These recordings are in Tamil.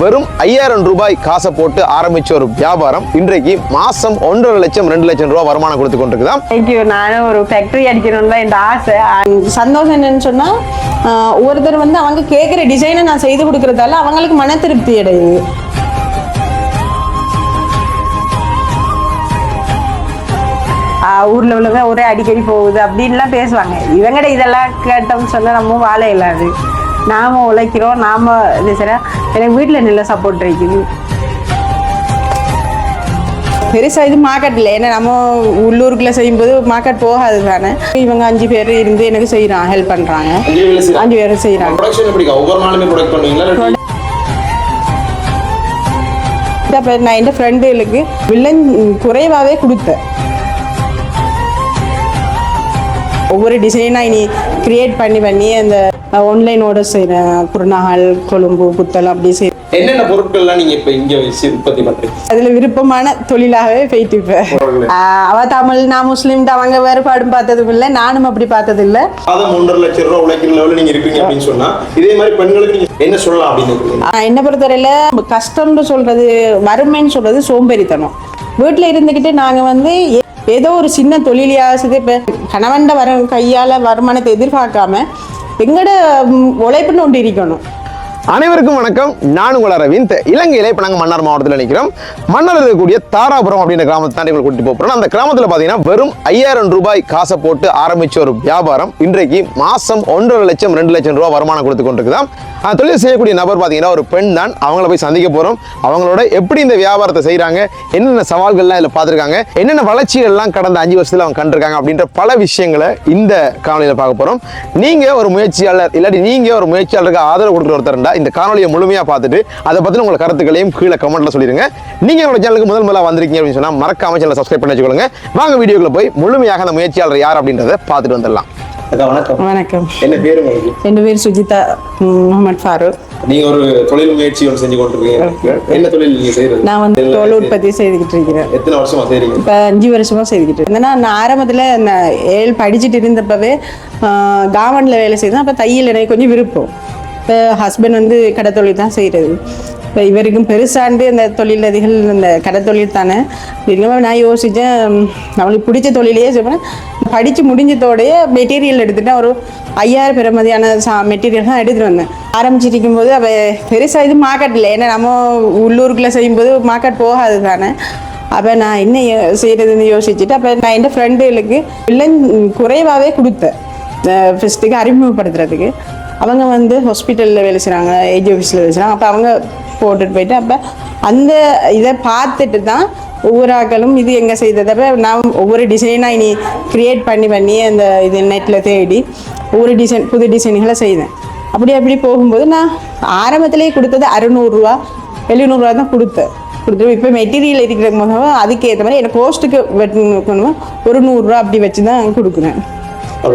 வெறும் ஐயாயிரம் ரூபாய் காசை போட்டு ஆரம்பிச்ச ஒரு வியாபாரம் இன்றைக்கு மாசம் ஒன்றரை லட்சம் ரெண்டு லட்சம் ரூபாய் வருமானம் கொடுத்து கொண்டிருக்குதான் தேங்க்யூ நானும் ஒரு ஃபேக்டரி அடிக்கணும்னு தான் இந்த ஆசை. சந்தோஷம் என்னன்னு சொன்னா ஒருத்தர் வந்து அவங்க கேட்குற டிசைனை நான் செய்து கொடுக்கறதால அவங்களுக்கு மன திருப்தி அடையுது. ஊரில் ஊர்ல உள்ளவங்க ஒரே அடிக்கடி போகுது அப்படின்லாம் பேசுவாங்க. இவங்கட இதெல்லாம் கேட்டோம்னு சொன்னா நம்ம வாழ இல்லாது. நாம உழைக்கிறோம் நாம இது சரியா எனக்கு வீட்டில் நல்ல சப்போர்ட் இருக்குது. பெருசா இது மார்க்கெட் இல்லை. ஏன்னா நம்ம உள்ளூருக்குள்ள செய்யும்போது மார்க்கெட் போகாது தானே. இவங்க அஞ்சு பேர் இருந்து எனக்கு செய்யறாங்க ஹெல்ப் பண்றாங்க. அஞ்சு பேர் செய்யறாங்க. ப்ரொடக்ஷன் எப்படி ஒவ்வொரு நாளுமே ப்ரொடக்ட் பண்ணுவீங்களா இல்லாட்டி? அப்போ நான் என் ஃப்ரெண்டுகளுக்கு வில்லன் குறைவாகவே கொடுத்தேன். ஒவ்வொரு டிசைனாக இனி கிரியேட் பண்ணி பண்ணி அந்த ஆன்லைன் ஆர்டர் செய்கிறேன் குருநாகல் கொழும்பு புத்தளம் அப்படி செய் என்னென்ன பொருட்கள்லாம் நீங்க இப்ப இங்க வச்சு உற்பத்தி பண்றீங்க? அதில் விருப்பமான தொழிலாகவே போயிட்டு ஆஹ் அவ தமிழ் நான் முஸ்லீம்ட்டு அவங்க வேறுபாடும் பார்த்ததும் இல்லை நானும் அப்படி பார்த்தது இல்லை மாதம் ஒன்றரை லட்சம் ரூபாய் உழைக்கிற லெவலில் நீங்க இருப்பீங்க அப்படின்னு சொன்னா இதே மாதிரி பெண்களுக்கு நீங்க என்ன சொல்லலாம் அப்படின்னு என்னை பொறுத்தவரையில் கஷ்டம்னு சொல்றது வறுமைன்னு சொல்றது சோம்பேறித்தனம். வீட்டில் இருந்துக்கிட்டு நாங்கள் வந்து ஏதோ ஒரு சின்ன தொழிலையாவது இப்போ கணவன்ட வர கையால் வருமானத்தை எதிர்பார்க்காம எங்கட உழைப்புன்னு ஒன்று இருக்கணும். அனைவருக்கும் வணக்கம். நான் உங்கள் அரவிந்த். இலங்கையில் இப்போ நாங்கள் மன்னார் மாவட்டத்தில் நிற்கிறோம் மன்னர் இருக்கக்கூடிய தாராபுரம் அப்படின்ற கிராமத்தை தாண்டி உங்களை கூட்டிட்டு போகிறோம் அந்த கிராமத்தில் பார்த்தீங்கன்னா வெறும் ஐயாயிரம் ரூபாய் காசை போட்டு ஆரம்பித்த ஒரு வியாபாரம். இன்றைக்கு மாதம் ஒன்றரை லட்சம் ரெண்டு லட்சம் ரூபாய் வருமானம் கொடுத்து கொண்டிருக்குதான் அந்த தொழில் செய்யக்கூடிய நபர் பார்த்தீங்கன்னா ஒரு பெண் தான். அவங்கள போய் சந்திக்க போகிறோம் அவங்களோட எப்படி இந்த வியாபாரத்தை செய்கிறாங்க என்னென்ன சவால்கள்லாம் இதில் பார்த்துருக்காங்க? என்னென்ன வளர்ச்சிகள்லாம் கடந்த அஞ்சு வருஷத்தில் அவங்க கண்டிருக்காங்க? அப்படின்ற பல விஷயங்களை இந்த காணொலியில் பார்க்க போகிறோம் நீங்கள் ஒரு முயற்சியாளர் இல்லாட்டி நீங்கள் ஒரு முயற்சியாளருக்கு ஆதரவு கொடுக்குற ஒருத்தர்ண்டா இந்த காணொலியை முழுமையாக பார்த்துட்டு அதை பற்றின உங்கள் கருத்துக்களையும் கீழே கமெண்ட்டில் சொல்லிடுங்க நீங்கள் என்னோட சேனலுக்கு முதல் முதல்ல வந்திருக்கீங்க அப்படின்னு சொன்னால் மறக்காம சேனலை சப்ஸ்கிரைப் பண்ணி வச்சுக்கோங்க. வாங்க வீடியோக்குள்ள போய் முழுமையாக அந்த முயற்சியாளர் யார் அப்படின்றத பார்த்துட்டு வந்துடலாம். வணக்கம். வணக்கம். என்ன பேர் என் பேர் சுஜிதா முகமது ஃபாரூக். நீங்க ஒரு தொழில் முயற்சி ஒன்று செஞ்சு கொண்டிருக்கீங்க. என்ன தொழில் நீங்க செய்யறது? நான் வந்து தோல் உற்பத்தி செய்துக்கிட்டு இருக்கிறேன். எத்தனை வருஷமா செய்றீங்க? இப்போ அஞ்சு வருஷமா செய்துக்கிட்டு இருந்தேன் நான் ஆரம்பத்தில் நான் ஏழு படிச்சுட்டு இருந்தப்பவே கவர்மெண்ட்டில் வேலை செய்தேன். அப்போ தையல் எனக்கு கொஞ்சம் விருப்பம். இப்போ ஹஸ்பண்ட் வந்து கடை தொழில் தான் செய்கிறது இப்போ இவருக்கும் பெருசாண்டு இந்த தொழிலதிகள் அந்த கடை தொழில் தானே இதுக்கு நான் யோசித்தேன் அவளுக்கு பிடிச்ச தொழிலையே செய்வேன். படித்து முடிஞ்சதோடைய மெட்டீரியல் எடுத்துகிட்டேன் ஒரு ஐயாயிரம் பெருமதியான சா மெட்டீரியல் தான் எடுத்துகிட்டு வந்தேன். ஆரம்பிச்சிருக்கும் போது அவள் பெருசாக இது மார்க்கெட் இல்லை. ஏன்னா நம்ம உள்ளூருக்குள்ளே செய்யும்போது மார்க்கெட் போகாது தானே. அப்போ நான் என்ன யோ- யோசிச்சுட்டு அப்போ நான் என் ஃப்ரெண்டுகளுக்கு இல்லை குறைவாகவே கொடுத்தேன். ஃபஸ்ட்டுக்கு அறிமுகப்படுத்துறதுக்கு. அவங்க வந்து ஹாஸ்பிட்டலில் வேலை செய்கிறாங்க ஏஜி ஆஃபீஸில் வேலை செய்கிறாங்க அப்போ அவங்க போட்டுட்டு போயிட்டு அப்போ அந்த இதை பார்த்துட்டு தான் ஒவ்வொரு ஆக்களும் இது எங்கே செய்ததப்ப நான் ஒவ்வொரு டிசைனாக இனி க்ரியேட் பண்ணி பண்ணி அந்த இது நெட்டில் தேடி ஒவ்வொரு டிசைன் புது டிசைன்களை செய்தேன். அப்படி அப்படி போகும்போது நான் ஆரம்பத்திலேயே கொடுத்தது அறுநூறுவா எழுநூறுவா தான் கொடுத்தேன். கொடுத்துருவோம் இப்போ மெட்டீரியல் இருக்கிற மூலமாக அதுக்கேற்ற மாதிரி எனக்கு கோஸ்ட்டுக்கு வெட்டணும் ஒரு நூறுரூவா அப்படி வச்சு தான் கொடுக்குறேன்.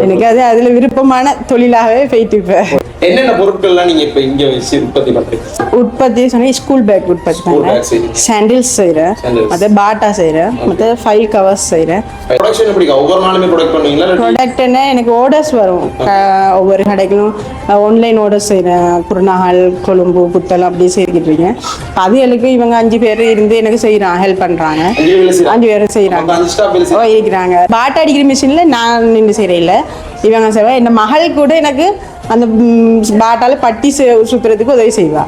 எனக்கு அது அதில் விருப்பமான தொழிலாகவே போயிட்டு இப்போ என்னென்ன பொருட்கள்லாம் நீங்க இப்ப இங்க வச்சு உற்பத்தி பண்றீங்க? உற்பத்தி சொன்னால் ஸ்கூல் பேக் உற்பத்தி செய்றீங்க. Sandals Sandals. மற்ற பாட்டா செய்கிறேன் மற்ற ஃபைல் கவர்ஸ் செய்கிறேன் ப்ரொடக்ஷன் எப்படி ஒவ்வொரு நாளுமே ப்ரொடக்ட் பண்ணுவீங்களா? ப்ராடக்ட்னா எனக்கு ஆர்டர்ஸ் வரும். ஒவ்வொரு கடைகளும் ஆன்லைன் ஆர்டர்ஸ் செய்கிறேன் குருநாகல் கொழும்பு புத்தளம் அப்படி செய்துக்கிட்டு இருக்கேன். அதுகளுக்கு இவங்க அஞ்சு பேர் இருந்து எனக்கு செய்கிறாங்க ஹெல்ப் பண்ணுறாங்க அஞ்சு பேரும். இருக்கிறாங்க. பாட்டு அடிக்கிற மிஷினில் நான் நின்று செய்கிறேன் இவங்க செய்வா. என் மகள் கூட எனக்கு அந்த பாட்டால பட்டி சுத்துறதுக்கு உதவி செய்வா.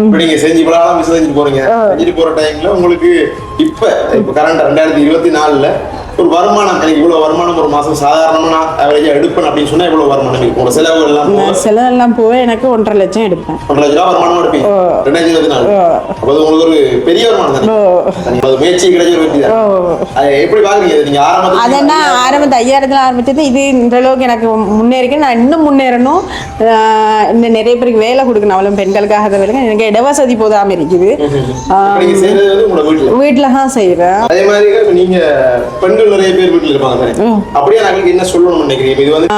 இப்ப நீங்க செஞ்சு இவ்வளவு நாளா மிஸ் செஞ்சு போறீங்க. செஞ்சுட்டு போற டைம்ல உங்களுக்கு இப்ப இப்ப கரண்ட் ரெண்டாயிரத்தி இருபத்தி நாலுல ஒரு வருமானம் எனக்கு இவ்வளவு வருமானம் ஒரு மாசம் சாதாரணமா நான் ஆவரேஜா எடுப்பேன் அப்படின்னு சொன்னா இவ்வளவு வருமானம் இருக்கும். உங்க செலவுகள் எல்லாம் போக நான் செலவெல்லாம் போக எனக்கு ஒன்றரை லட்சம் எடுப்பேன். ஒன்றரை லட்ச ரூபா வருமானம் எடுப்பீங்க? ரெண்டாயிரத்தி இருபத்தி நாலு. அப்ப உங்களுக்கு ஒரு பெரிய வருமானம் தானே? அது முயற்சி கிடைச்ச ஒரு வெற்றி தான்? அதை எப்படி பாக்குறீங்க? இது நீங்க ஆரம்பத்துல அதெல்லாம் ஆரம்பத்து ஐயாயிரத்தில் ஆரம்பிச்சது. இது இந்த அளவுக்கு எனக்கு முன்னேறிக்க நான் இன்னும் முன்னேறணும். இன்னும் நிறைய பேருக்கு வேலை கொடுக்கணும். அவளும் பெண்களுக்காக தான் வேலை. எனக்கு இடவசதி போதாமல் இருக்குது. வீட்டுல? தான் செய்கிறேன் அதே மாதிரி இப்ப நீங்க பெண்கள் நிறைய பேர் வீட்டுல இருப்பாங்க அப்படியே நாங்களுக்கு என்ன சொல்லணும்னு நினைக்கிறீங்க? இது வந்து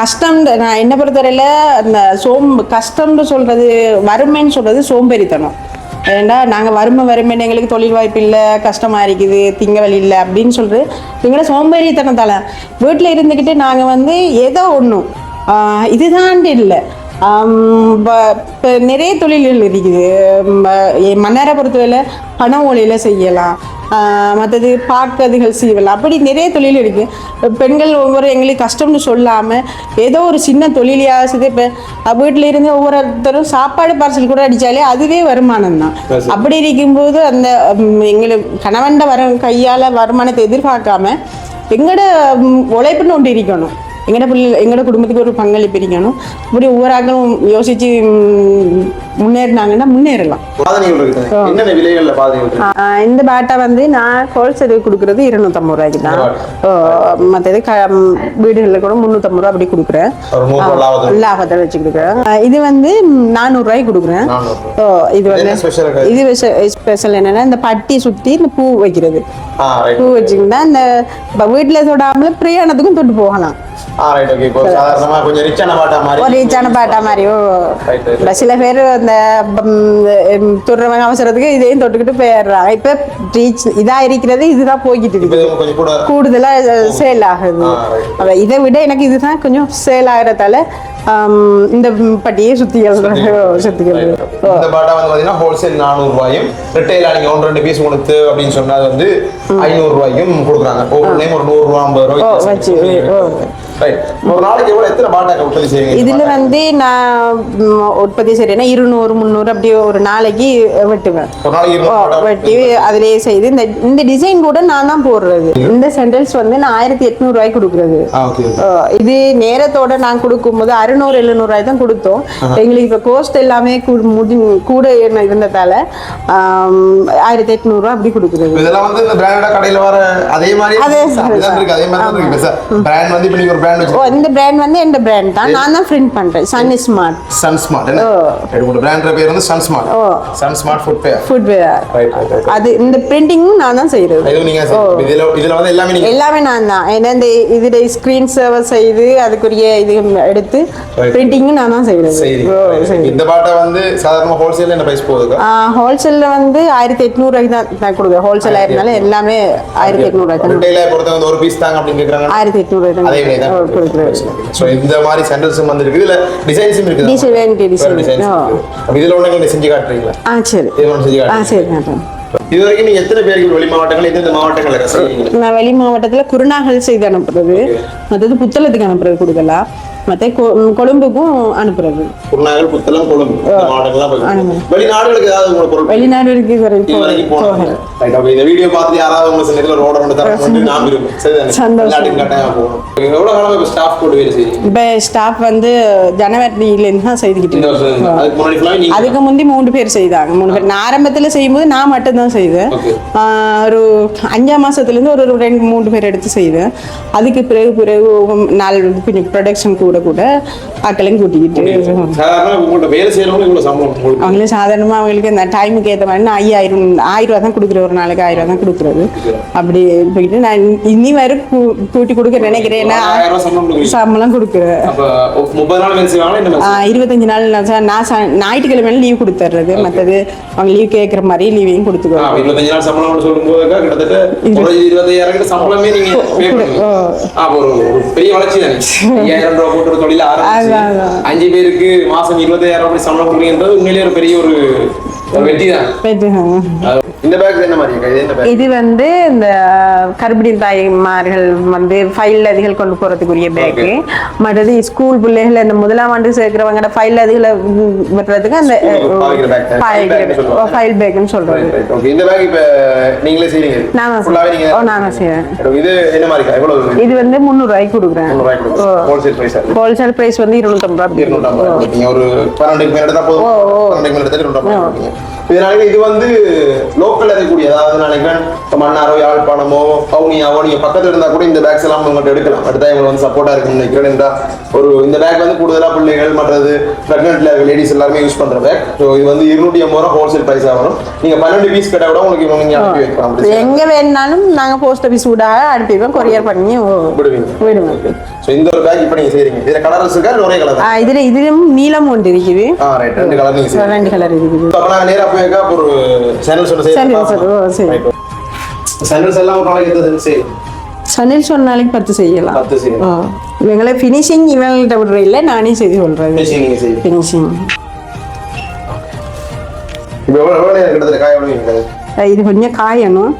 கஷ்டம் நான் என்ன பொறுத்தவரையில் அந்த சோம் கஷ்டம்னு சொல்கிறது வறுமைன்னு சொல்கிறது சோம்பேறித்தனம். ஏண்டா நாங்கள் வறுமை வறுமைன்னு எங்களுக்கு தொழில் வாய்ப்பு இல்லை கஷ்டமாக இருக்குது திங்க வழி இல்லை அப்படின்னு சொல்லிட்டு எங்களோட சோம்பேறித்தனத்தால். வீட்டில் இருந்துக்கிட்டு நாங்கள் வந்து ஏதோ ஒன்றும் இதுதான் இல்லை. இப்போ நிறைய தொழில்கள் இருக்குது. மன்னாரை பொறுத்தவரை பண ஓலையில் செய்யலாம். மற்றது பாக்கதுகள் செய்யலாம். அப்படி நிறைய தொழில் இருக்குது பெண்கள் ஒவ்வொரு எங்களுக்கு கஷ்டம்னு சொல்லாமல் ஏதோ ஒரு சின்ன தொழிலையாக செய்து இப்போ வீட்டில் இருந்து ஒவ்வொருத்தரும் சாப்பாடு பார்சல் கூட அடித்தாலே அதுவே வருமானம் தான். அப்படி இருக்கும்போது அந்த ம், எங்களுக்கு கணவன்ட வர கையால் வருமானத்தை எதிர்பார்க்காம எங்களோட உழைப்புன்னு ஒன்று இருக்கணும். எங்களோட பிள்ளை எங்களோட குடும்பத்துக்கு ஒரு பங்களிப்பு இருக்கணும். இப்படி ஒவ்வொரு ஆக்களும் யோசிச்சு ம், முன்னேறினாங்கன்னா முன்னேறலாம். இந்த பேட்டை வந்து நான் ஹோல்சேல் கொடுக்குறது இருநூத்தம்பது ரூபாய்க்கு தான். மற்றது க வீடுகளில் கூட முந்நூற்றம்பது ரூபா அப்படி கொடுக்குறேன். லாபத்தை வச்சு கொடுக்குறேன். இது வந்து நானூறுரூவாய்க்கு கொடுக்குறேன். இது வந்து இது ஸ்பெஷல் என்னன்னா இந்த பட்டி சுற்றி இந்த பூ வைக்கிறது. பூ வச்சுக்கிட்டா இந்த வீட்டில் தொடாமல பிரயாணத்துக்கும் தொட்டு போகலாம். ரைட் ஓகே கொஞ்சம் ரிச்சான பாட்டா மாதிரி ஒரு ரீச்சான பாட்டா சில பேர் அந்த துறவங்க அவசரத்துக்கு இதையும் தொட்டுக்கிட்டு போயிடுறாங்க. இப்போ ரீச் இதா இருக்கிறது இதுதான் போய்கிட்டு கூட கூடுதலா சேல் ஆகுது. இதை விட எனக்கு இதுதான் கொஞ்சம் சேல் ஆகிறதால இந்த பட்டியை சுத்திகள் சுத்திகள் இந்த பாட்டா வந்து பாத்தீங்கன்னா ஹோல்சேல் நானூறு ரூபாயும் ரிட்டைலா நீங்க ஒன்று ரெண்டு பீஸ் கொடுத்து அப்படின்னு சொன்னா வந்து ஐநூறு ரூபாய்க்கும் கொடுக்குறாங்க. ஒவ்வொரு நேம் ஒரு நூறு ரூபா ஐம்பது ரூபாய் இதுல வந்து நான் உற்பத்தி செய்யறேன்னா இருநூறு முந்நூறு அப்படி ஒரு நாளைக்கு வெட்டுவேன். வெட்டி அதிலேயே செய்து இந்த இந்த டிசைன் கூட நான் தான் போடுறது. இந்த சென்டல்ஸ் வந்து நான் ஆயிரத்தி எட்நூறு ரூபாய்க்கு கொடுக்குறது. இது நேரத்தோட நான் கொடுக்கும்போது அறுநூறு எழுநூறு ரூபாய் தான் கொடுத்தோம். எங்களுக்கு இப்போ கோஸ்ட் எல்லாமே முடி கூட இருந்ததால ஆயிரத்தி எட்நூறுரூவா அப்படி கொடுக்குறது. இதெல்லாம் வந்து இந்த பிராண்டா கடையில வர அதே மாதிரி அதே இருக்கு அதே மாதிரி சார் பிராண்ட் வந்து இப்போ நீங்க ஒரு பிராண்ட் ஓ இந்த பிராண்ட் வந்து எந்த பிராண்ட் தான்? நான் தான் பிரிண்ட் பண்றேன். சன் ஸ்மார்ட் சன் ஸ்மார்ட் என்ன? உங்களோட பிராண்ட் பேர் வந்து சன் ஸ்மார்ட் ஓ. Sun Smart foot right right right அது இந்த பிரிண்டிங்கும் நான் தான் செய்யறது இது நீங்க இதுல இதுல வந்து எல்லாமே நீங்க எல்லாமே நான் தான். ஏன்னா இந்த இதுல ஸ்கிரீன் சர்வர் செய்து அதுக்குரிய இது எடுத்து. பிரிண்டிங்கும் நான் தான் செய்யறது இந்த பாட்டை வந்து சாதாரண ஹோல்சேல் என்ன பிரைஸ் போகுதுக்கா? ஹோல்சேலில் வந்து ஆயிரத்தி எட்நூறுவாய்க்கு தான் நான் கொடுக்குறேன். ஹோல்சேலாக இருந்தாலும் எல்லாமே ஆயிரத்தி எட்நூறுவாய்க்கு தான் ரிட்டைல பொறுத்தவங்க ஒரு பீஸ் தாங்க அப்படின்னு கேக்குறாங்க. ஆயிரத்தி எட்நூறுவாய் தான் ஓ, கொடுக்குறேன் ஸோ இந்த மாதிரி சாண்டல்ஸும் வந்துருக்கு. இதுல டிசைன்ஸும் இருக்குது. டிசைன்ஸ் ஓ. இதுல நீங்க செஞ்சு காட்டுறீங்களா? ஆ சரி. இது ஒன்று செஞ்சு ஆ சரி இது வரைக்கும் நீங்க எத்தனை பேருக்கு வெளி மாவட்டங்கள் எந்தெந்த மாவட்டங்கள் நான் வெளி மாவட்டத்தில் குருநாகல் செய்து அனுப்புறது மற்றது புத்தளத்துக்கு அனுப்புறது கொடுக்கலாம். மற்ற கொழும்புக்கும் அனுப்புறது. வெளிநாடுகளுக்கு இப்போ ஸ்டாஃப் வந்து ஜனவரியிலேருந்து தான் செய்துக்கிட்டு அதுக்கு முந்தி மூணு பேர் செய்தாங்க. மூணு பேர். நான் ஆரம்பத்தில் செய்யும்போது நான் மட்டும்தான் செய்தேன். ஒரு அஞ்சாம் மாசத்துலேருந்து ஒரு ஒரு ரெண்டு மூணு பேர் எடுத்து செய்தேன். அதுக்கு பிறகு பிறகு நாலு கொஞ்சம் ப்ரொடக்ஷன் கூட கூட ஆக்களையும் கூட்டிக்கிட்டு. சாதாரண உங்கள்ட்ட வேலை செய்யறவங்க இவ்வளவு சம்பளம் உங்களுக்கு அவங்களே சாதாரணமாக அவங்களுக்கு அந்த டைமுக்கு ஏற்ற மாதிரி நான் ஐயாயிரம் ஆயிரம் ரூபா தான் கொடுக்குறேன் ஒரு நாளைக்கு ஆயிரம் ரூபா தான் கொடுக்குறது. அப்படி போயிட்டு நான் இனி வரை கூட்டி கொடுக்க நினைக்கிறேன். சம்பளம் கொடுக்குறேன். இருபத்தஞ்சு நாள் நான் நான் ஞாயிற்றுக்கிழமையில லீவ் கொடுத்துட்றது மற்றது அவங்க லீவ் கேட்குற மாதிரி லீவையும் கொடுத்துக்குவோம் இருபத்தஞ்சு நாள் சம்பளம் சொல்லும் போதுக்கா கிட்டத்தட்ட கிட்ட சம்பளமே நீங்க pay பண்ணுவீங்க. ஆ, அப்ப ஒரு ஒரு பெரிய வளர்ச்சி தானே. ஐயாயிரம் போட்டு ஒரு தொழில ஆரம்பிச்சு. அஞ்சு பேருக்கு மாசம் இருபத்தையாயிரம் ரூபாய் சம்பளம் கொடுக்குறீங்கன்றது உண்மையிலேயே ஒரு பெரிய ஒரு ஒரு வெற்றி தான் இது வந்து இந்த கர்ப்பிணி தாய்மார்கள் வந்து ஃபைல் அதிகள் கொண்டு போறதுக்குரிய பேக்கு மற்றது ஸ்கூல் பிள்ளைகள் இந்த முதலாம் ஆண்டு சேர்க்கிறவங்க ஃபைல் அதிகளை விடுறதுக்கு அந்த. ஃபைல் பேக்குன்னு சொல்றது. Right. Okay. இந்த பேக் இப்ப நீங்களே செய்றீங்க? தான் ஃபுல்லாவே நீங்க ஓ நான் தான் செய்வேன் இது என்ன மாதிரி? எவ்வளவு இது? வந்து முந்நூறுரூவாய்க்கு கொடுக்குறேன். ரூபாய் கொடுக்கும் ஹோல்சேல் பிரைஸ் ஹோல்சேல் ப்ரைஸ் வந்து இருநூத்தம்பது ரூபா. இருநூற்றம்பது ரூபாய் கொடுப்பீங்க ஒரு பன்னெண்டுக்கு மேல எடுத்தா போதும். பன்னெண்டுக்கு மேல எடுத்தா இருநூற்றம்பது ரூபாய் கொடுப்பீங்க இதனால இது வந்து லோக்கல் இருக்கக்கூடிய அதாவது நினைக்கிறேன் இப்போ மன்னாரோ யாழ்ப்பாணமோ பவுனியாவோ நீங்க பக்கத்துல இருந்தா கூட இந்த பேக்ஸ் எல்லாம் உங்கள்கிட்ட எடுக்கலாம். அடுத்த இவங்க வந்து சப்போர்ட்டா இருக்குன்னு நினைக்கிறேன். ஒரு இந்த பேக் வந்து கூடுதலா பிள்ளைகள் மற்றது பிரெக்னென்ட்ல இருக்க லேடிஸ் எல்லாருமே யூஸ் பண்ற பேக் ஸோ இது வந்து இருநூற்றி ஐம்பது ரூபா ஹோல்சேல் பிரைஸா வரும். நீங்க பன்னெண்டு பீஸ் கேட்டா கூட உங்களுக்கு இவங்க நீங்க அனுப்பி வைக்கலாம். எங்க வேணுனாலும் நாங்க போஸ்ட் ஆஃபீஸ் ஊடாக அனுப்பிடுவோம். கொரியர் பண்ணி விடுவீங்க. விடுவோம். ஸோ இந்த ஒரு பேக் இப்போ நீங்க செய்றீங்க. இதுல கலர்ஸ் இருக்கா ஒரே கலர் இதுல இதுலயும் நீலம் ஒன்று இருக்குது. ரெண்டு கலர் ரெண்டு கலர் இருக்குது. அப்ப நாங்க நேரா வைக்க ஒரு சேனல் சொல்ல சரி. சேனல்ஸ் எல்லாம் ஒரு நாளைக்கு எத்தனை செய்யும்? சனில் சொன்ன நாளைக்கு பத்து செய்யலாம். பத்து செய்யலாம். இவங்களை ஃபினிஷிங் இவங்கள்ட்ட விடுற இல்லை நானே செய்து செய்வீங்க. ஃபினிஷிங் இப்போ எவ்வளோ நேரம் கிட்டத்தட்ட காய எவ்வளோ இது கொஞ்சம் காயணும்.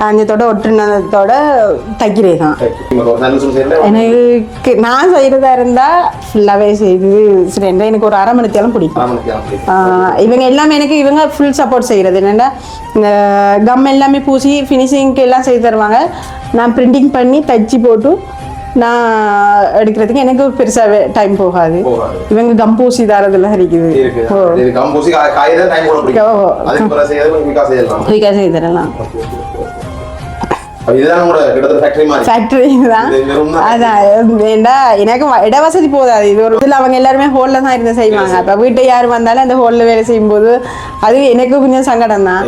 காஞ்சத்தோட ஒட்டுனதோட தைக்கிறே தான் எனக்கு நான் செய்யறதா இருந்தா ஃபுல்லாவே செய்து சரி எனக்கு ஒரு அரை மணி நேரம் பிடிக்கும். இவங்க எல்லாமே எனக்கு இவங்க ஃபுல் சப்போர்ட் செய்கிறது என்னென்னா இந்த கம் எல்லாமே பூசி ஃபினிஷிங்க்கு எல்லாம் செய்து தருவாங்க. நான் பிரிண்டிங் பண்ணி தச்சு போட்டு நான் எடுக்கிறதுக்கு எனக்கு பெருசாக டைம் போகாது. இவங்க கம் பூசி தரதெல்லாம் இருக்குது கம்போசி குயிக்காக செய்து தரலாம் அப்ப இதுதான் கூட கிட்டத்தட்ட ஃபேக்டரி மாதிரி. ஃபேக்டரி தான். இது இந்த room தான். அதான். வேண்டா எனக்கு வ- இட வசதி போதாது. இது ஒரு இதில் அவங்க எல்லாருமே ஹோலில் தான் இருந்து செய்வாங்க. அப்போ வீட்டை யார் வந்தாலும் அந்த ஹோலில் வேலை செய்யும்போது அது எனக்கு கொஞ்சம் சங்கடம் தான்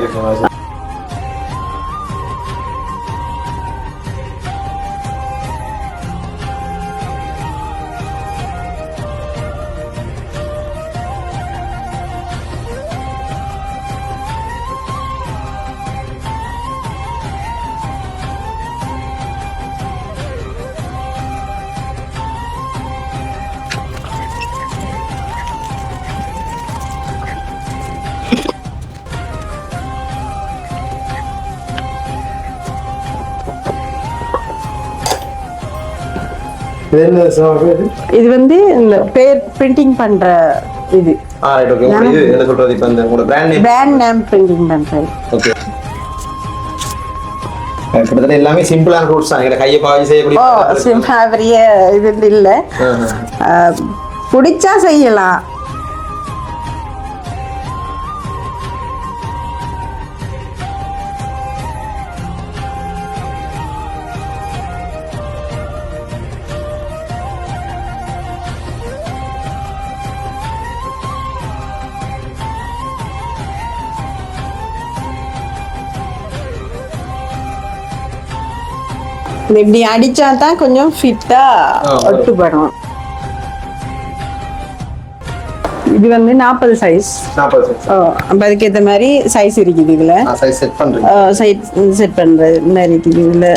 இது வந்து இந்த பேர் பிரிண்டிங் பண்ற இது. ஆ ரைட் ஓகே இது என்ன சொல்றது? இப்போ இந்த உங்களோட brand name brand name printing பண்றது. ஓகே கிட்டத்தட்ட எல்லாமே சிம்பிளான ரூட்ஸ் தான். எங்களை கையை பாவி செய்யக்கூடிய ஓ சிம்பிளா பெரிய இது இல்லை. பிடிச்சா செய்யலாம். இது இப்படி அடிச்சா தான் கொஞ்சம் ஃபிட்டா. ஒட்டுப்படும். இது வந்து நாற்பது சைஸ் நாற்பது அப்போ அதுக்கேற்ற மாதிரி சைஸ் இருக்குது இதில். சைஸ் செட் பண்ணுறேன் சைட் செட் பண்ணுறது மாதிரி இருக்குது இதில்.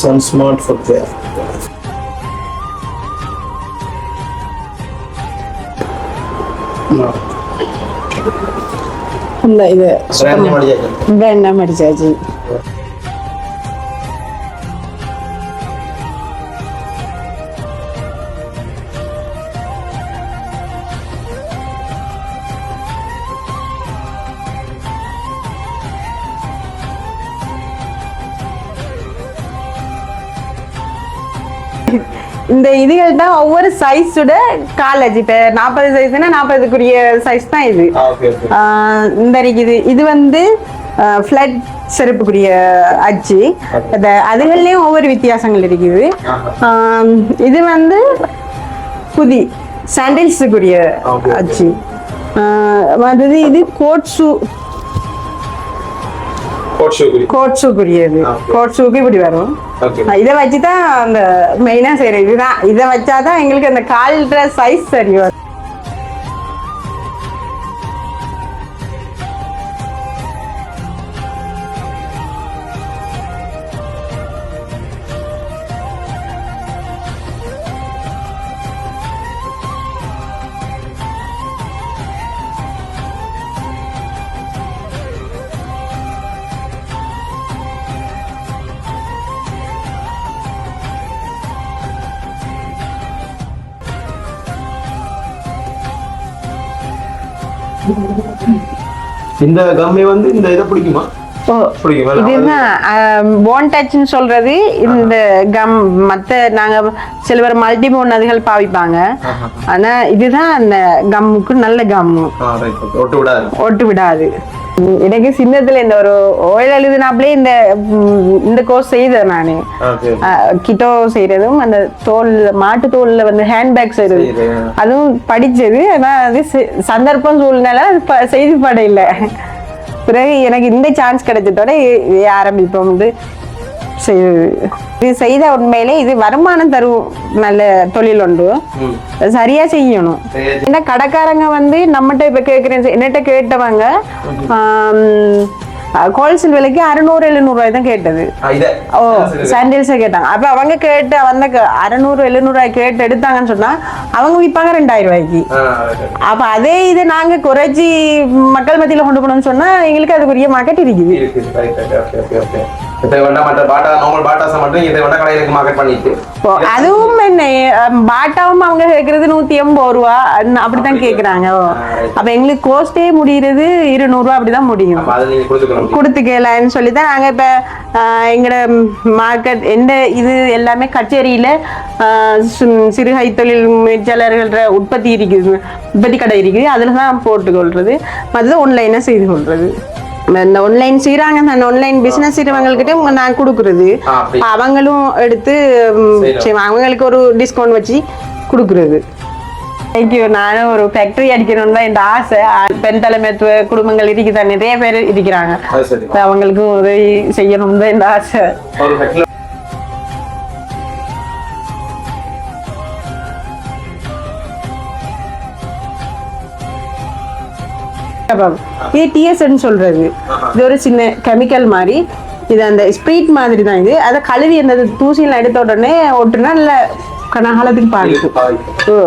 சன் ஸ்மார்ட் ஃபுட்வேர் இந்த இது பிராண்ட் நேம் அடியாச்சு வேண்டாம் அடிச்சாச்சு இந்த இதுகள் தான் ஒவ்வொரு சைஸோட காலேஜ் இப்போ நாற்பது சைஸ்னா நாற்பதுக்குரிய சைஸ் தான் இது. இந்த இருக்குது இது வந்து ஃப்ளட் செருப்புக்குரிய அச்சு. அதுகள்லேயும் ஒவ்வொரு வித்தியாசங்கள் இருக்குது. இது வந்து புதி சாண்டில்ஸுக்குரிய. அச்சு. மற்றது இது கோட் ஷூ கோட் ஷூ குறி கோட் ஷூக்குரியது. கோட் ஷூக்கு இப்படி வரும் இதை வச்சு தான் அந்த மெயினாக செய்கிறது இதுதான். இதை வச்சா தான் எங்களுக்கு அந்த கால்ற சைஸ் சரி வரும் இந்த கம்மி வந்து இந்த இதை பிடிக்குமா? பிடிக்குமா? இதுதான் போன் டச்னு சொல்றது? இந்த கம் மத்த நாங்க சில பேர் மல்டி போன் அதுகள் பாவிப்பாங்க. ஆனா இதுதான் அந்த கம்முக்கு நல்ல கம்மு ஒட்டு விடாது. எனக்கு சின்னத்துல இந்த ஒரு ஓயில் எழுதினாப்லே இந்த இந்த கோர்ஸ் செய்தேன் நான். கிட்டோ செய்யறதும் அந்த தோல் மாட்டு தோல்ல வந்து ஹேண்ட்பேக் செய்யறது. அதுவும் படிச்சது ஆனா அது சந்தர்ப்பம் சூழ்நிலை செய்து படையில. பிறகு எனக்கு இந்த சான்ஸ் கிடைச்சதோட ஆரம்பிப்போம். வந்து இது செய்த உண்மையிலே இது வருமானம் தரும் நல்ல தொழில் உண்டு. சரியா செய்யணும். ஏன்னா கடைக்காரங்க வந்து நம்மகிட்ட இப்ப கேட்குறேன் என்னட்ட கேட்டவங்க ஹோல்சேல் விலைக்கு அறுநூறு எழுநூறுவாய் தான் கேட்டது. ஓ சாண்டில்ஸை கேட்டாங்க. அப்ப அவங்க கேட்டு அந்த அறுநூறு எழுநூறுவாய் கேட்டு எடுத்தாங்கன்னு சொன்னா அவங்க விற்பாங்க ரெண்டாயிரம் ரூபாய்க்கு. அப்ப அதே இது நாங்க குறைச்சி மக்கள் மத்தியில கொண்டு போனோம்னு சொன்னா எங்களுக்கு அதுக்குரிய மார்க்கெட் இருக்குது. இதை வேண்டாம் மற்ற பாட்டா நார்மல் பாட்டாஸை மட்டும் இதை வேண்டாம் கடையிலுக்கு மார்க்கெட் பண்ணிட்டு. இப்போ அதுவும் என்ன பாட்டாவும் அவங்க கேட்கறது நூத்தி எண்பது ரூபா அப்படித்தான் கேக்குறாங்க. அப்ப எங்களுக்கு கோஸ்டே முடியறது இருநூறு ரூபா அப்படிதான் முடியும். நீங்க கொடுத்துக்கலான்னு சொல்லி தான் நாங்கள் இப்போ எங்களோட மார்க்கெட் எந்த இது எல்லாமே கச்சேரியில் சிறு கைத்தொழில் முயற்சியாளர்கள உற்பத்தி இருக்குது. உற்பத்தி கடை இருக்குது. அதில் தான் போட்டுக்கொள்றது மற்றது ஒன்லைனாக செய்து கொள்றது. இந்த ஒன்லைன் செய்கிறாங்க அந்த ஒன்லைன் பிஸ்னஸ் செய்கிறவங்கக்கிட்ட நான் கொடுக்குறது. அவங்களும் எடுத்து அவங்களுக்கு ஒரு டிஸ்கவுண்ட் வச்சு கொடுக்குறது. தேங்க்யூ நானும் ஒரு ஃபேக்டரி அடிக்கணும்னு தான் என் ஆசை. பெண் தலைமைத்துவ குடும்பங்கள் இருக்குதான் நிறைய பேர் இருக்கிறாங்க. அவங்களுக்கும் உதவி செய்யணும் தான் என் ஆசை. அப்ப இது டிஎஸ்ன்னு இது ஒரு சின்ன கெமிக்கல் மாதிரி இது அந்த ஸ்ப்ரீட் மாதிரி தான் இது. அதை கழுவி அந்த தூசியில் எடுத்த உடனே ஒட்டுனா நல்ல கனகாலத்துக்கு பாதிக்கும் ஓ.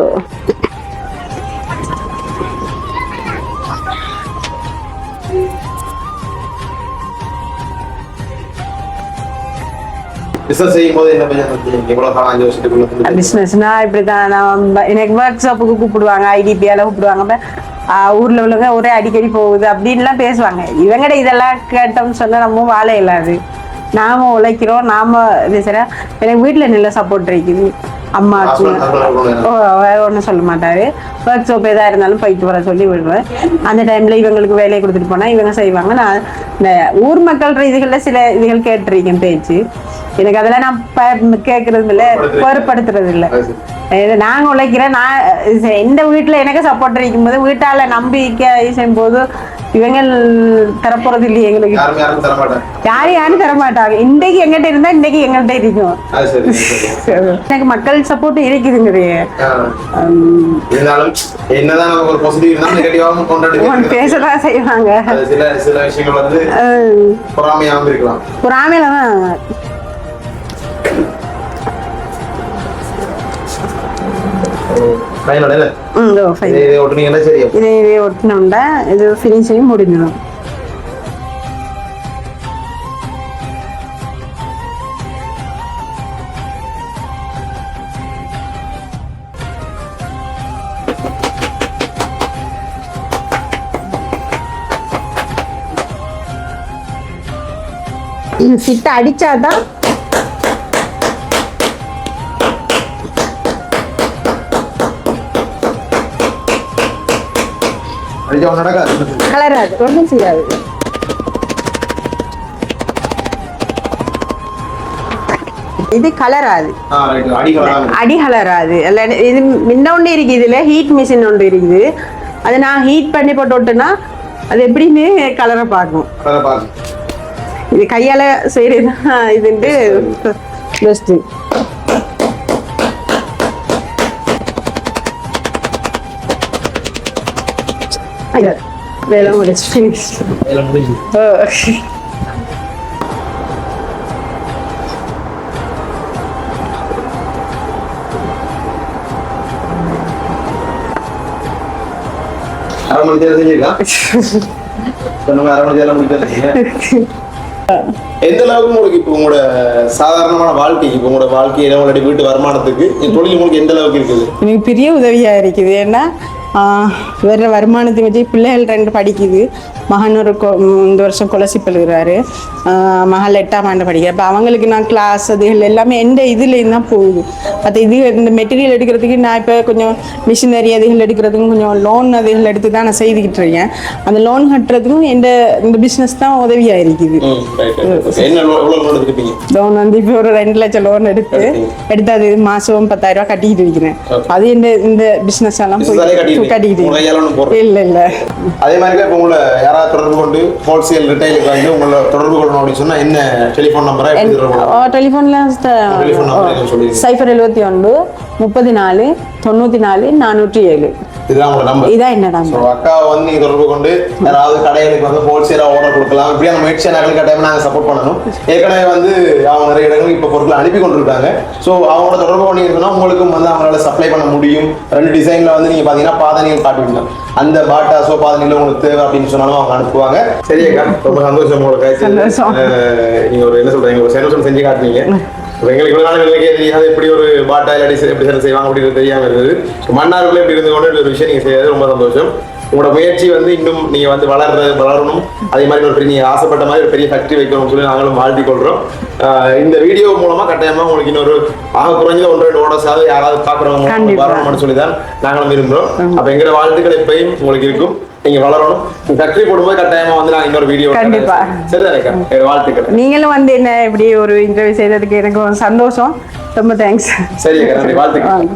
பிசினஸ் செய்யும் போது என்ன பண்ணி எவ்வளவு காலம் அஞ்சு வருஷத்துக்குள்ள பிஸ்னஸ்னா இப்படி தான் நான் எனக்கு ஒர்க் ஷாப்புக்கு கூப்பிடுவாங்க ஐடிபியால கூப்பிடுவாங்க. ஊர்ல உள்ளவங்க ஒரே அடிக்கடி போகுது அப்படின்லாம் பேசுவாங்க. இவங்கட இதெல்லாம் கேட்டோம்னு சொன்னா நம்ம வாழ இல்லாது. நாம உழைக்கிறோம் நாம இது சரியா எனக்கு வீட்டுல நல்ல சப்போர்ட் இருக்குது. ஓ வேற ஒன்றும் சொல்ல மாட்டாரு. ஒர்க் ஷாப் எதா இருந்தாலும் போயிட்டு வர சொல்லி விடுவேன். அந்த டைம்ல இவங்களுக்கு வேலையை கொடுத்துட்டு போனா இவங்க செய்வாங்க. நான் இந்த ஊர் மக்கள் இதுகளில் சில இதுகள் கேட்டிருக்கேன் பேச்சு. எனக்கு அதெல்லாம் நான் கேட்கறது இல்லை பொருட்படுத்துறது இல்லை அது சரி. இது நாங்க உழைக்கிறேன். நான் இது எந்த வீட்டுல எனக்கு சப்போர்ட் இருக்கும் போது வீட்டால நம்பிக்கை செய்யும் போது இவங்க தரப்போறது இல்லையே எங்களுக்கு. யாருமே யாரும் தர மாட்டாங்க யாரும் யாரும் தர மாட்டாங்க இன்றைக்கு எங்கிட்ட இருந்தா இன்னைக்கு எங்கள்கிட்ட இருக்கும். எனக்கு மக்கள் சப்போர்ட் இருக்குதுங்கிறது. இருந்தாலும் என்னதான் நமக்கு ஒரு பாசிட்டிவ் இருந்தாலும் நெகட்டிவாகவும் கொண்டாடி பேசதான் செய்வாங்க. சில சில விஷயங்கள் வந்து பொறாமையாகவும் இருக்கலாம். ஒரு ஆமையில தான் ஃபைனல் இல்ல? ம், இதோ fine. இதை ஒட்டுனீங்கன்னா சரி இதை இதை ஒட்டினோம்னா இது ஃபினிஷிங் முடிஞ்சிடும். சிட்டை நடக்காது. கலராது. ஒன்றும் செய்யாது. இது கலராது. அடி கலராது. இது முன்ன ஒன்று இருக்குது இதில். ஹீட் மிஷின் ஒன்று இருக்குது. அதை நான் ஹீட் பண்ணி போட்டு விட்டேன்னா அது எப்படின்னு கலரை பார்க்கும். இது கையால் செய்கிறது தான் இதுன்ட்டு பெஸ்ட்டு வேலை முடிச்சு finish. வேலை முடிஞ்சு. ஓ. அரை மணி நேரம் செஞ்சிருக்கான் சொன்ன அரை மணி நேரம் முடிச்சு எந்த அளவுக்கு உங்களுக்கு இப்போ உங்களோட சாதாரணமான வாழ்க்கைக்கு இப்போ உங்களோட வாழ்க்கையில உங்களுடைய வீட்டு வருமானத்துக்கு இந்த தொழில் உங்களுக்கு எந்த அளவுக்கு இருக்குது? எனக்கு பெரிய உதவியா இருக்குது. ஏன்னா ஆஹ், வேற வருமானத்தை வச்சு பிள்ளைகள் ரெண்டு படிக்குது. மகன் ஒரு இந்த வருஷம் கொலசி பழுகிறாரு மகள் எட்டாம் ஆண்டு படிக்கிற அப்போ அவங்களுக்கு நான் கிளாஸ் அதுகள் எல்லாமே எந்த இதுலேயும் தான் போகுது. மற்ற இது இந்த மெட்டீரியல் எடுக்கிறதுக்கு நான் இப்போ கொஞ்சம் மிஷினரி அதுகள் எடுக்கிறதுக்கும் கொஞ்சம் லோன் அதுகள் எடுத்து தான் நான் செய்துக்கிட்டு இருக்கேன். அந்த லோன் கட்டுறதுக்கும் இந்த இந்த பிஸ்னஸ் தான் உதவியாக இருக்குது. லோன் வந்து இப்போ ஒரு ரெண்டு லட்சம் லோன் எடுத்து எடுத்து அது மாதம் பத்தாயிரம் ரூபாய் கட்டிக்கிட்டு இருக்கிறேன். அது இந்த இந்த பிஸ்னஸ் எல்லாம் போய் கட்டிக்கிட்டு இல்ல இல்ல. அதே மாதிரி இப்போ உங்களை யாராவது தொடர்பு கொண்டு ஹோல்சேல் ரிட்டைலுக்கு வந்து உங்களை தொடர்பு கொள்ளணும் அப்படின்னு சொன்னா என்ன டெலிஃபோன் நம்பரா எப்படி தொடர்பு? டெலிஃபோன்ல டெலிஃபோன் நம்பர் சொல்லிடுங்க. சைஃபர் எழுபத்தி ஒன்று முப்பது நாலு தொண்ணூற்றி நாலு நானூற்றி ஏழு. இதுதான் உங்களோட நம்பர் இதான் என்ன நம்பர் அக்காவை வந்து நீங்க தொடர்பு கொண்டு யாராவது கடைகளுக்கு வந்து ஹோல்சேலாக ஆர்டர் கொடுக்கலாம். இப்படியான முயற்சி நகலுக்கு கட்டாயம் நாங்கள் சப்போர்ட் பண்ணணும். ஏற்கனவே வந்து அவங்க நிறைய இடங்களுக்கு இப்போ பொருட்களை அனுப்பி கொண்டிருக்காங்க. ஸோ அவங்களோட தொடர்பு பண்ணியிருந்தோம்னா உங்களுக்கும் வந்து அவங்களால சப்ளை பண்ண முடியும். ரெண்டு டிசைனில் வந்து நீங்கள் பார்த்தீங்கன்னா பாதணிகள் காட்டுவீங்க அந்த பாட்டாஸோ பாதணியில் உங்களுக்கு தேவை அப்படின்னு சொன்னாலும் அவங்க அனுப்புவாங்க. சரி அக்கா ரொம்ப சந்தோஷம் உங்களுக்கு நீங்க ஒரு என்ன சொல்றீங்க? ஒரு சந்தோஷம் செஞ்சு காட்டுனீங்க. எங்களுக்கு இவ்வளவு நாள் எங்களுக்கே தெரியாது. எப்படி ஒரு பாட்டா இல்லாட்டி எப்படி செய்வாங்க அப்படின்னு தெரியாம இருந்தது. மன்னாருக்குள்ள இப்படி இருந்து கொண்டு ஒரு விஷயம் நீங்க செய்யறது ரொம்ப சந்தோஷம். உங்களோட முயற்சி வந்து இன்னும் நீங்க வந்து வளர்ற வளரணும். அதே மாதிரி ஒரு பெரிய நீங்க ஆசைப்பட்ட மாதிரி ஒரு பெரிய ஃபேக்டரி வைக்கணும்னு சொல்லி நாங்களும் வாழ்த்தி கொள்றோம். இந்த வீடியோ மூலமா கட்டாயமா உங்களுக்கு இன்னொரு ஆக குறைஞ்ச ஒன்று ரெண்டு ஓடஸாவது யாராவது பாக்குறவங்க. வரணும்னு சொல்லி தான் நாங்களும் விரும்புறோம். அப்ப எங்களோட வாழ்த்துக்கள் எப்பயும் உங்களுக்கு இருக்கும். நீங்க வளரணும். ஃபேக்டரி போடும்போது கட்டாயமா வந்து நான் இன்னொரு வீடியோ கண்டிப்பா. சரிதானேக்கா வாழ்த்துக்கள். நீங்களும் வந்து என்ன இப்படி ஒரு இன்டர்வியூ செய்ததுக்கு எனக்கு சந்தோஷம். ரொம்ப தேங்க்ஸ் சரி வாழ்த்துக்கள்.